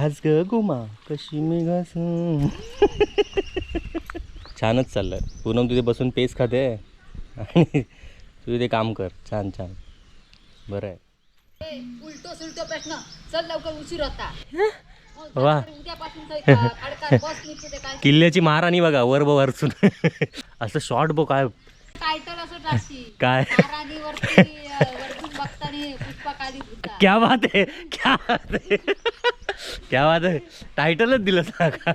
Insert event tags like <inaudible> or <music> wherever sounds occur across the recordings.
घास ग गुमा कशी मी घास? छानच चाललंय. पूनम तिथे बसून पेस खाते? आणि तू इथे काम कर. छान छान. बरं आहे उलटो सुलटो प्रश्न. चल लवकर उशीर होता. वा. <laughs> ते काय? किल्ल्याची महाराणी बघा वर ब वरचून. असं शॉर्ट बघ काय? टायटल असं टाकशी काय? क्या बात आहे क्या बात आहे. क्या वाद आहे टायटलच दिलं का?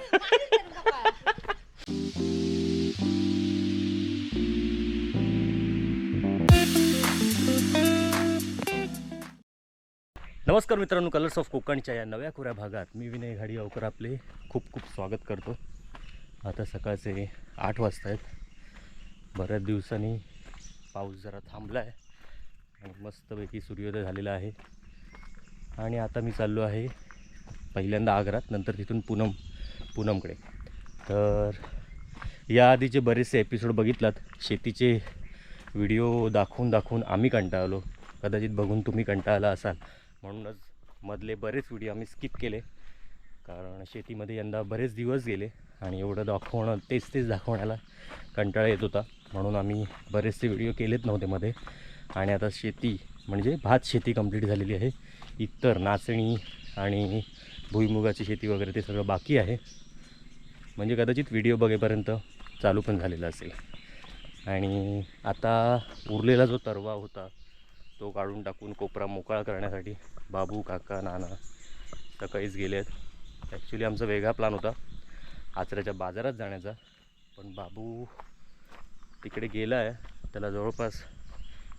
नमस्कार मित्रांनो कलर्स ऑफ कोकणच्या या नव्या खुऱ्या भागात मी विनय घाडी अवकर आपले खूप खूप स्वागत करतो. आता सकाळचे आठ वाजता आहेत. बऱ्याच दिवसांनी पाऊस जरा थांबला आहे आणि मस्तपैकी सूर्योदय झालेला आहे. आणि आता मी चाललो आहे पहिल्यांदा आग्रात नंतर तिथून पूनम पूनमकडे. तर या आधीचे बरेचसे एपिसोड बघितलात शेतीचे व्हिडिओ दाखवून दाखवून आम्ही कंटाळलो. कदाचित बघून तुम्ही कंटाळला असाल. म्हणूनच मधले बरेच व्हिडिओ आम्ही स्किप केले. कारण शेतीमध्ये यंदा बरेच दिवस गेले आणि एवढं दाखवणं तेच तेच दाखवण्याला कंटाळा येत होता. म्हणून आम्ही बरेचसे व्हिडिओ केलेच नव्हते मध्ये. आणि आता शेती म्हणजे भात शेती कंप्लीट झालेली आहे. इतर नाचणी आणि भुईमुगाची शेती वगैरे ते सगळं बाकी आहे. म्हणजे कदाचित व्हिडिओ बघेपर्यंत चालू पण झालेला असेल. आणि आता उरलेला जो तरवा होता तो काढून टाकून कोपरा मोकळा करण्यासाठी बाबू काका नाना सकाळीच गेले आहेत ॲक्च्युली आमचा वेगळा प्लॅन होता आचऱ्याच्या बाजारात जाण्याचा. पण बाबू तिकडे गेला आहे त्याला जवळपास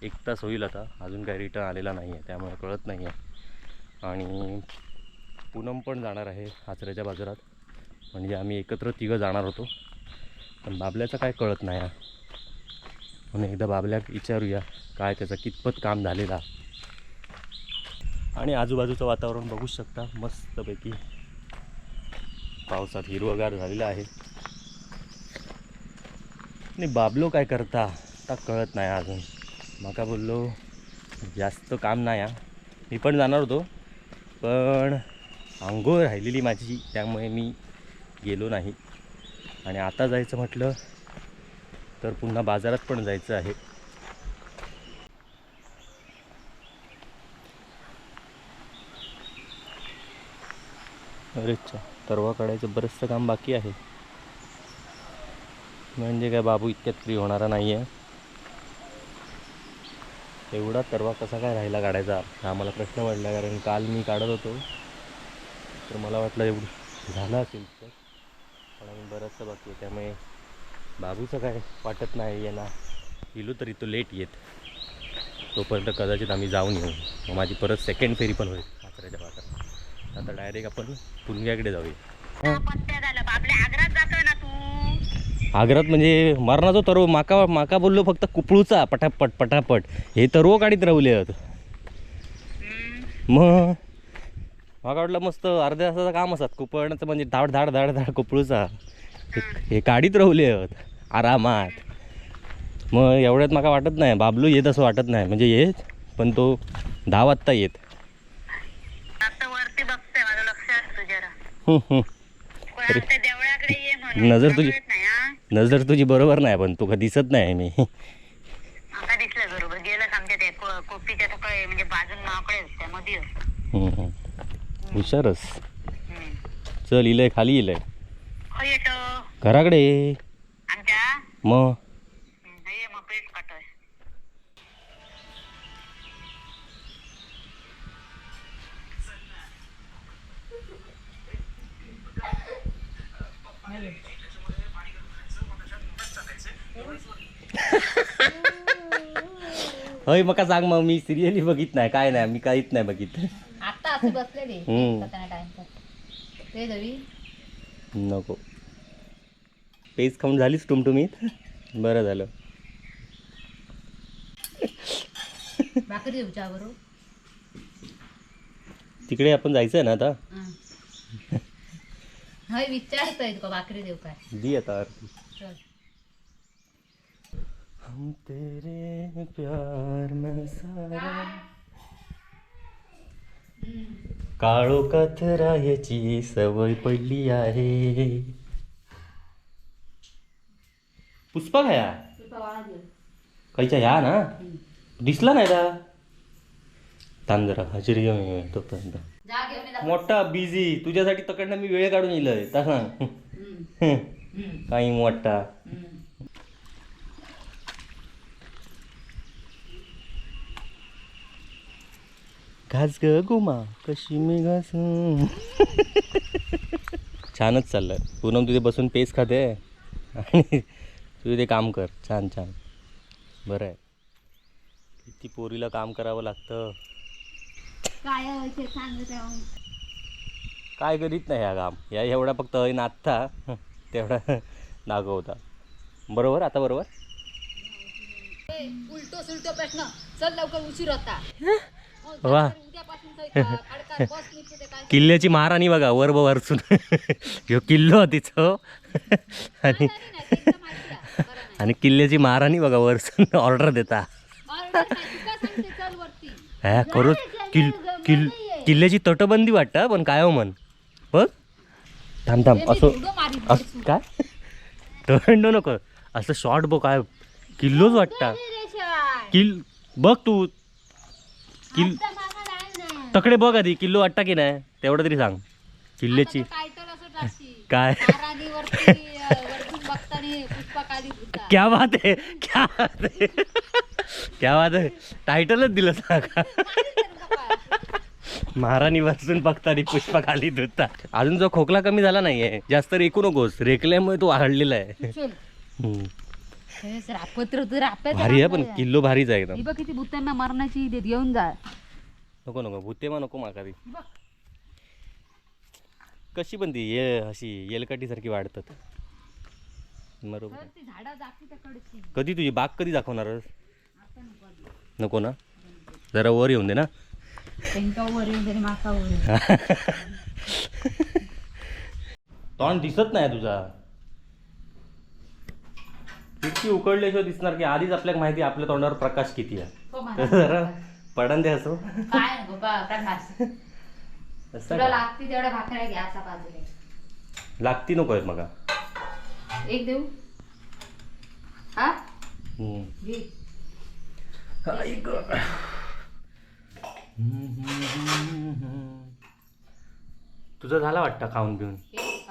एक तास होईल आता. अजून काही रिटर्न आलेला नाही आहे त्यामुळे कळत नाही आहे आणि पूनम पण जाणार आहे आचऱ्याच्या बाजारात. म्हणजे आम्ही एकत्र तिघं जाणार होतो. पण बाबल्याचं काय कळत नाही म्हणून एकदा बाबल्याक विचारूया काय त्याचं कितपत काम झालेला आणि आजूबाजूचं वातावरण बघू शकता मस्तपैकी. पावसात हिरवगार झालेलं आहे. आणि बाबलो काय करता आता कळत नाही अजून. मका बोललो जास्त काम नाही हा. मी पण जाणार होतो. पण आंघोळ राहिलेली माझी त्यामुळे मी गेलो नाही. आणि आता जायचं म्हटलं तर पुन्हा बाजारात पण जायचं आहे. अरेच्छा तरवा काढायचं बरंचसं काम बाकी आहे. म्हणजे काय बाबू इतक्यात फ्री होणारा नाही आहे एवढा तरवा कसा काय राहिला काढायचा? हा मला प्रश्न पडला कारण काल मी काढत होतो. तर मला वाटलं एवढं झालं असेल तर. पण अजून बरंचसं बाकी आहे त्यामुळे बाबूचं काय वाटत नाही येणार इलो तरी तो लेट येत. तोपर्यंत कदाचित आम्ही जाऊन येऊ. मग माझी परत सेकंड फेरी पण होईल सासऱ्याच्या भागात आता डायरेक्ट आपण पुणग्याकडे जाऊया. आग्रात म्हणजे मरणाचो तरव माका माका बोललो फक्त कुपळूचा पटापट पटापट. हे तरव काढीत राहुले आहेत मग? माका वाटलं मस्त अर्ध्या तासाचं काम असतात. कुपळण्याचं म्हणजे धाड धाड धाड धाड कुपळूचा. हे- काढीत राहुले आहेत. आरामात. मग एवढ्यात माका वाटत नाही. बाबलू येत असं वाटत नाही. म्हणजे येत पण तो दहा वाजता येत. नजर तुझी नजर तुझी बरोबर नाही पण तू का दिसत नाही मी. दिसलं बरोबर. गेलं आमच्या कोपीच्या म्हणजे बाजून मध्ये. हुशारच. चल इलय खाली इलय येतो. घराकडे मग <laughs> हय मका सांग मग मी सिरियली बघित नाही काय नाही मी काहीच नाही बघित. आता असं बसलेले हम्म. टाइम ते दवी. नको. पेज खाऊन झालीच टुमटुमीत. बरं झालं. भाकरी देऊच्या बरोबर तिकडे आपण जायचं आहे ना आता? हय विचारतोय तुका भाकरी देऊ काय. दी आता आरती. चल. हम तेरे प्यार में सारा काळोखात राहायची सवय पडली आहे. पुष्पा खाया. काहीच्या या ना? दिसला नाही का तांद जरा हजेरी घेऊन ये तोपर्यंत. मोठा बिझी तुझ्यासाठी तकडनं मी वेळ काढून येईल हम्म, <laughs> काही मोठा हम्म. घास ग गुमा कशी मी घास? छानच चाललंय. पूनम तुझे बसून पेस खाते? आणि तुझे ते काम कर. छान छान. बरं आहे. किती पोरीला काम करावं लागतं. काय ते करीत नाही ह्या काम. या एवढा फक्त नाचता तेवढा दाखवता बरोबर? आता बरोबर? उलटो सुलटो प्रश्न. चल लवकर उशीर होता. वा. किल्ल्याची महाराणी बघा वर वरसून ह्यो किल्लो तिचं आणि. आणि किल्ल्याची महाराणी बघा वरसून ऑर्डर देता हा खरोच किल किल किल्ल्याची तटबंदी वाटतं पण काय हो मन बघ थांब थांब असं. काय तोंड नको असं शॉर्ट बघ काय किल्लोच वाटता. किल बघ तू किल. तकडे बघ आधी किल्लो वाटता की नाही? तेवढं तरी सांग. किल्ल्याची. <laughs> काय. <laughs> क्या बात आहे. क्या बात आहे. क्या बात आहे. टायटलच दिलं सांगा. महाराणी बसून बघताना पुष्पा खाली धुता अजून जो खोकला कमी झाला नाहीये जास्त रेकू नकोस. रेकल्यामुळे तो वाढलेला आहे. रापत्र तर भारी आहे पण. किल्लो भारीच आहे एकदम. ही बघ किती भूतांना मरणाची देत घेऊन जा. नको नको भूतेमा नको माघारी ही बघ. कशी पण ती ये अशी येलकाटीसारखी वाढतात. बरोबर. तर ती झाडं कधी तुझी बाग कधी दाखवणारच आता नको. नको ना? जरा वर येऊन दे ना. त्यांका वर येऊन तरी माका वर येऊन. <laughs> तोंड दिसत नाही तुझा. इतकी उकडल्याशिवाय दिसणार की आधीच आपल्याला माहिती आपल्या तोंडावर प्रकाश किती आहे हो. <laughs> जरा पडन दे असो काय नको बा प्रकाश असं तुला का? लागते तेवढ्या भाकऱ्या घ्या असा बाजूला लागती नको आहेत मगा एक देऊ हा हम्म. घे. तुझं झाला वाटतं खाऊन पिऊन हे.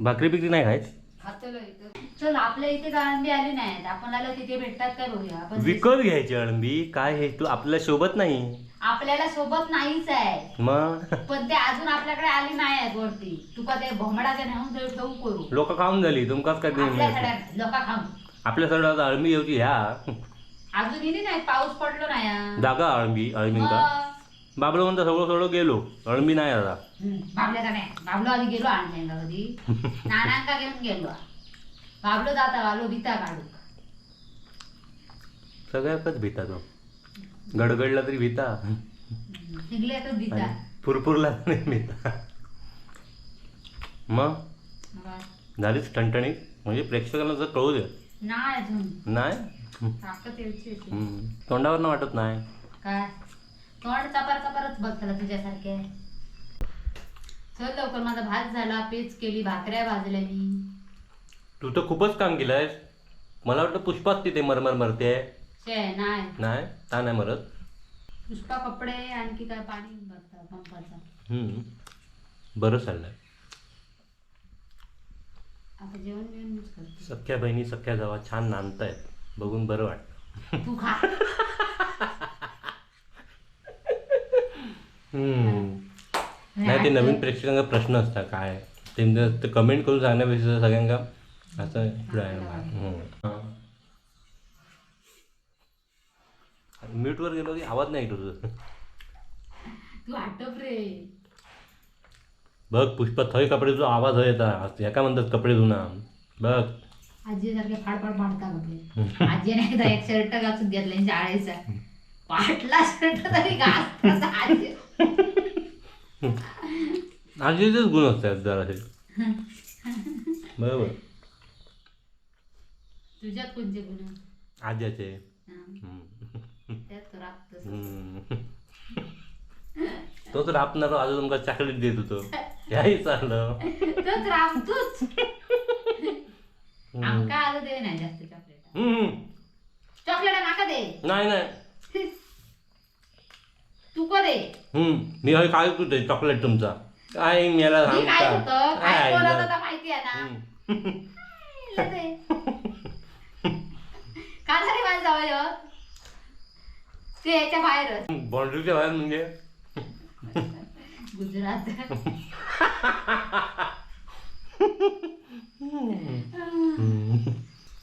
भाकरी बिकरी नाही खायच इथं. चल आपल्या इथे गाळंबी आली नाहीत. आपण आलो तिथे भेटतात काय बघूया. आपण विकत घ्यायची अळंबी काय हे? तू आपल्यासोबत नाही? आपल्याला सोबत नाहीच आहे. मग? पण ते अजून आपल्याकडे आली नाही आहेत वरती. तुका ते भोमडाच्या नेऊन देऊ करू? लोक खाऊन झाली. तुमकाच काय ते आपल्या नाही. लोका खाऊन. आपल्या सगळं अळंबी येऊची ह्या. अजून इथे नाही? पाऊस पडलो नाही. जागा अळंबी अळंबी का? मग. बाबलो म्हणता सगळं सगळं गेलो. अळंबी नाही आता. हम्म, बाबल्याचा नाही. बाबलो आधी गेलो आणलेला कधी <laughs> नानांका घेऊन गेलो. बाबलो जाता बाबलो बिता काढू सगळ्याकच भीता तो. गडगडला तरी भीता. निघले तर बिता आणि फुरफुरला तरी भीता. मग? झालीच टणटणीत म्हणजे प्रेक्षकांना जर कळू दे नाही अजून. नाही? ताकद यायची होती. हम्म. तोंडावर ना वाटत नाही. काय? तोंड चपार चपारच बघ त्याला तुझ्यासारखे. चल लवकर माझा भात झाला पेच केली भाकऱ्या भाजल्या मी. तू तर खूपच काम केलंयस मला वाटतं पुष्पाच तिथे मरमर मरते. शे नाही. नाही? का नाही मरत? पुष्पा कपडे आणखी काय पाणी भरतात पंपाचा. हम्म. बरं चाललंय. आता जेवण बिवण मीच करते. सख्या बहिणी सख्या जावा छान नांदतायत. बघून बरं वाटतं. तू खा. <laughs> हम्म. नाही ते नवीन प्रेक्षकांचा प्रश्न असता काय? ते कमेंट करून सांगण्यापेक्षा सगळ्यांका ना. हम्म. हा. म्यूटवर गेलो की आवाज नाही येत तुझं तू आटप रे. बघ पुष्पा थंय कपडे तुझा आवाज हय येता ह्याका म्हणतात कपडे धुना बघ. आजी सारखे फाडफाड फाडता कपडे आजी नाही तर एक शर्ट घासून घेतला शाळेचा. पाटला शर्ट तरी घास आजी. आजीचेच गुण असतात जरासे. बरोबर. आज्याचे. तोच रापणार अजून तुमका चॉकलेट देत होतो ह्याही चाललं तोच राम तूच आमका आज दे नाही जास्त चॉकलेट हम्म. चॉकलेट नाका दे नाही नाही तू को दे हम्म. मी हे काय तुझे चॉकलेट तुमचा काय मला सांगता होतं काय माहिती आहे ना जवळ ते याच्या बाहेरच. बाउंड्रीच्या बाहेर म्हणजे? गुजरात.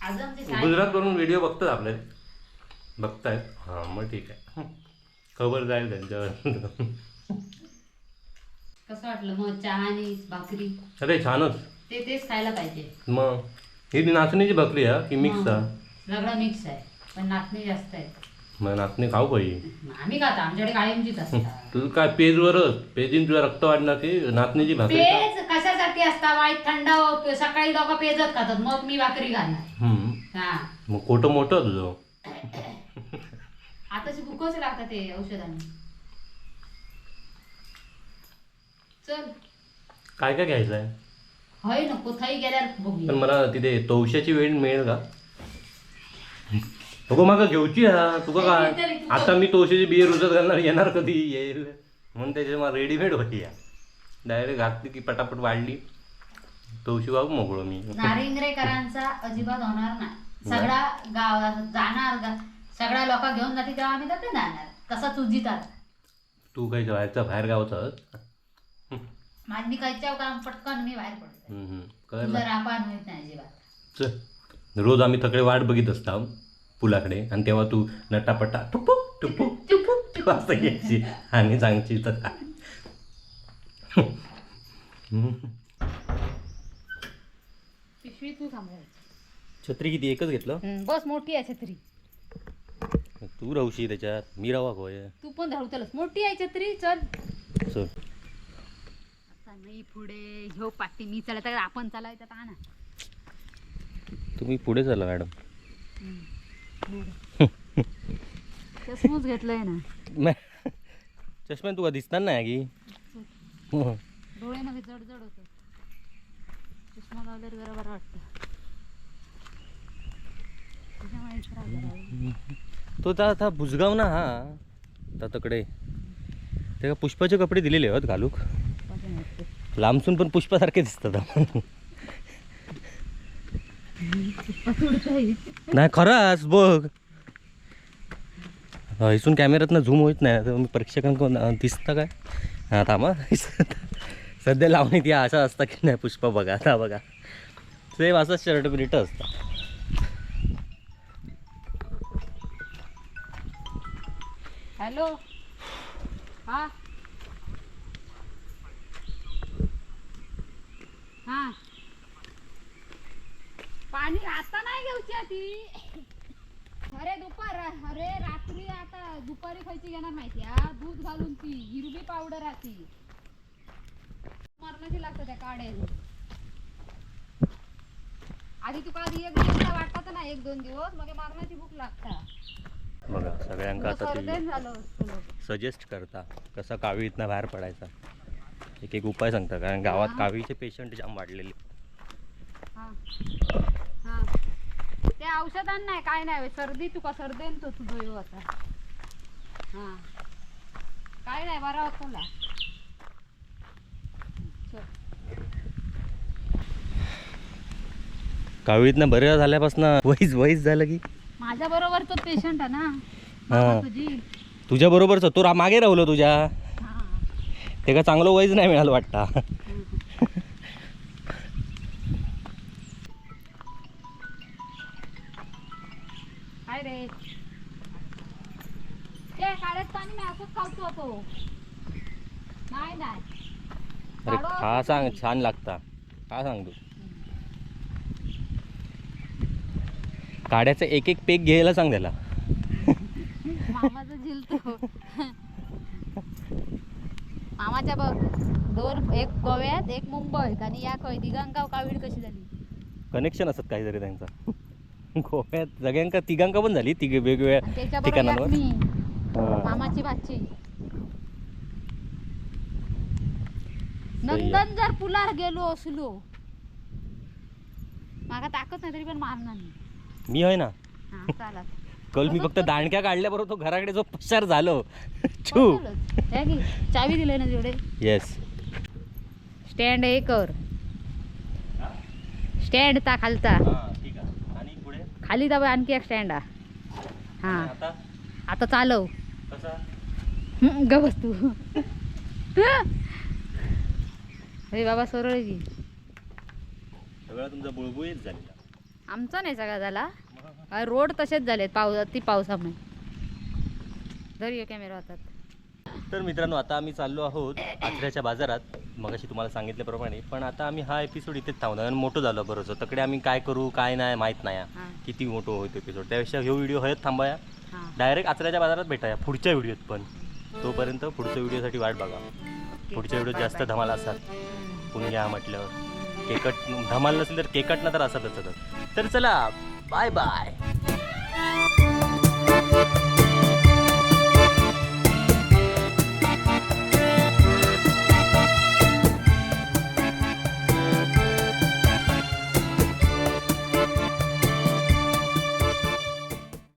आज आमची काय? गुजरात वरून व्हिडिओ बघतात आपले. बघतायत. हा मग ठीक आहे. खबर जाईल त्यांच्यावर. कसं वाटलं मग चहा आणि भाकरी? अरे छानच. ते तेच खायला पाहिजे. मग? ही नाचणीची बकरी हा की मिक्स हा? सगळं मिक्स आहे. पण नाचणी जास्त आहे मग नाचणी खाऊ पाहिजे आम्ही खाता आमच्याकडे कायमचीच असतात. तुझं काय पेजवरच पेजीन तुझं रक्त वाढणार की नाचणीची भाकरी खा. पेज कशासाठी असता वाईट थंड सकाळी लोक पेजत खातात मग मी भाकरी घालणार. हम्म. हा. मग खोटं मोठं तुझं. आताची भूकच लागतात ते औषधाने. चल. काय काय घ्यायचं आहे होय नको थई गेल्यावर पण बघूया मला तिथे तवशाची वेळ मिळेल का? नको माका घेऊची हा. तुका काय? तरी आता मी तवशाची बियर रुजत घालणार येणार कधी? येईल. म्हणून त्याच्या मला रेडीमेड होती या. डायरेक्ट घातली की पटापट वाढली. तवशी बाबू मोकळो मी. नारिंगरेकरांचा अजिबात होणार नाही. सगळा गाव जाणार सगळ्या लोक घेऊन जाते तेव्हा आम्ही त्यात जाणार. तसा तू काही बाहेरचा बाहेर गावचा? माझ मी काम पटकन मी बाहेर पडते. तुझं कळलं. रापान होत नाही अजिबात. चल. रोज आम्ही सगळे वाट बघित असता पुलाकडे आणि तेव्हा तू नटापटा टुपू टुपू टुपू टुपू असं घ्यायची आणि सांगची तर काय. पिशवी तू छत्री किती? एकच घेतलं? बस मोठी आहे छत्री. तू राहूशी त्याच्यात. मी राहा होय तू पण धावू चलस मोठी आहे छत्री चल. चल. आता नाही पुढे. ह्यो पाठी मी चला तर आपण चालायचं आता ना तुम्ही पुढे चला मॅडम. <laughs> चष्मूच घेतलंय ना. चष्म्यान तुका दिसणार नाही की. डोळे मध्ये जड जड होत. चष्मा लावल्यावर जरा बरं वाटतं. तो त्या आता बुजगाव ना हा. आता तकडे. ते पुष्पाचे कपडे दिलेले आहेत घालूक. लांबसून पण पुष्पासारखे दिसतात. नाही खरंच बघ. इथून इथून कॅमेऱ्यातनं झूम होत नाही. तर मी प्रेक्षकांकडून दिसतं काय? हा थांबा <laughs> सध्या लावणीत या असं असतं की नाही पुष्पा बघा आता बघा. सेम असंच शर्ट बिर्ट असतं. हॅलो. हा. हा. पाणी आता नाही घेऊची ती अरे दुपार अरे रात्री आता दुपारी खायची घेणार माहिती हा? दूध घालून ती हिरवी पावडर राहती मरणाची लागतं त्या काड्या आधी तुका आधी एक दिवस वाटत ना एक दोन दिवस मग मरणाची भूक लागता. बघा सगळ्यांका आता. सजेस्ट करता कसा कावीतनं बाहेर पडायचा. एक एक उपाय सांगता कारण गावात कावीचे पेशंट जाम वाढलेले हा. हा. ते औषधां नाही काय नाही सर्दी तुका सर्देन तो तुझं येऊ आता. हा. काय नाही बरा होता कावीतनं बरं झाल्यापासून वहीच वहीच झालं की. माझ्या बरोबर तो पेशंट आहे ना. हा. मामा तुझी. तुझ्या बरोबरच तो रा मागे राहुलो तुझ्या. हा. ते का चांगलं वयच नाही मिळालं वाटता. काय रे. ते काढत पाणी मी असंच खावतो होतो नाही नाही. अरे काढो खा असं सांग. छान लागता. का सांग तू. काड्याचं एक एक पेक घ्यायला सांग त्याला. मामाचं झिलतो. मामाच्या बघ दोन एक गोव्यात एक मुंबईत आणि या खंय दिगांकाव कावीड कशी झाली? कनेक्शन असत काहीतरी त्यांचं. गोव्यात सगळ्यांका तिघांका पण झाली तिघे वेगवेगळ्या ठिकाणांवर. मामाची भाची नंदन जर पुलार गेलो असलो माका ताकद नाही तरी पण मारणार नाही मी आहे ना? कल मी फक्त दांडक्या काढल्याबरोबर तो घराकडे जो पसार झालो. छू. चावी दिले ना जेवढे येस स्टँड हे कर. स्टँड ता पुढे खाली दाबा आणखी एक स्टँड हा. आता? चालव. कसा? हम्म, ग बस तू. अरे बाबा सरळ की तुमचा बुळबुळीत आमचा नाही सगळा झाला. रोड तसेच झालेत पावसात ती पावसामुळे. जर कॅमेरा होतात. तर मित्रांनो आता आम्ही चाललो आहोत आचऱ्याच्या बाजारात. मगाशी तुम्हाला सांगितल्याप्रमाणे पण आता आम्ही हा एपिसोड इथेच थांबणार आणि मोठं झालो बरोबर तकडे आम्ही काय करू काय नाही माहीत नाही. हा. किती मोठं होतो एपिसोड त्यापेक्षा ह्यो व्हिडिओ हयत थांबाया हा. डायरेक्ट आचऱ्याच्या बाजारात भेटाया पुढच्या व्हिडिओत पण. तोपर्यंत पुढच्या व्हिडिओसाठी वाट बघा. पुढच्या व्हिडिओत जास्त धमाल असतात. पुण्या म्हटल्यावर केकट धमाल नसेल तर केकट ना तर असतच तर चला बाय बाय.